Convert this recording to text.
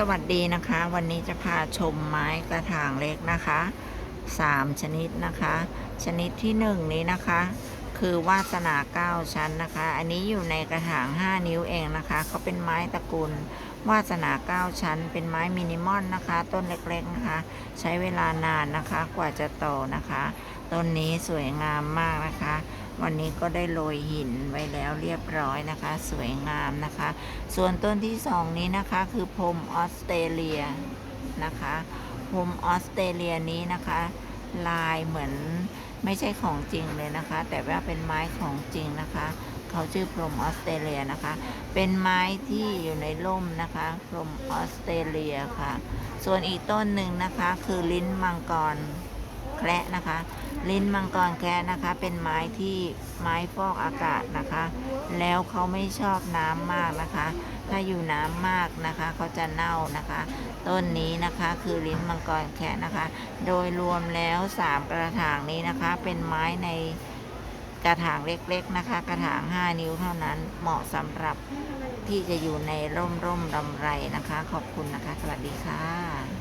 สวัสดีนะคะ วันนี้จะพาชมไม้กระถางเล็กนะคะสามชนิดนะคะ ชนิดที่หนึ่งนี้นะคะ คือวาสนาเก้าชั้นนะคะ อันนี้อยู่ในกระถาง 5 นิ้วเองนะคะเขาเป็นไม้ตระกูลวาสนาเก้าชั้น เป็นไม้มินิมอลนะคะ ต้นเล็กๆนะคะ ใช้เวลานานนะคะกว่าจะโตนะคะ ต้นนี้สวยงามมากนะคะ วันนี้ก็ได้โรยหินไว้แล้วเรียบร้อยนะคะ สวยงามนะคะ ส่วนต้นที่สองนี้นะคะคือพรมออสเตรเลียนะคะพรมออสเตรเลียนี้นะคะ ลายเหมือนไม่ใช่ของจริงเลยนะคะ แต่ว่าเป็นไม้ของจริงนะคะ เขาชื่อพรมออสเตรเลียนะคะ เป็นไม้ที่อยู่ในร่มนะคะพรมออสเตรเลียค่ะ ส่วนอีกต้นหนึ่งนะคะคือลิ้นมังกร แคระนะคะ ลิ้นมังกรแคระนะคะ เป็นไม้ที่ไม้ฟอกอากาศนะคะ แล้วเขาไม่ชอบน้ำมากนะคะ ถ้าอยู่น้ำมากนะคะเขาจะเน่านะคะ ต้นนี้นะคะคือลิ้นมังกรแคะนะคะ โดยรวมแล้วสามกระถางนี้นะคะ เป็นไม้ในกระถางเล็กๆนะคะ กระถาง 5 นิ้วเท่านั้นเหมาะสำหรับที่จะอยู่ในร่มร่มรำไรนะคะ ขอบคุณนะคะ สวัสดีค่ะ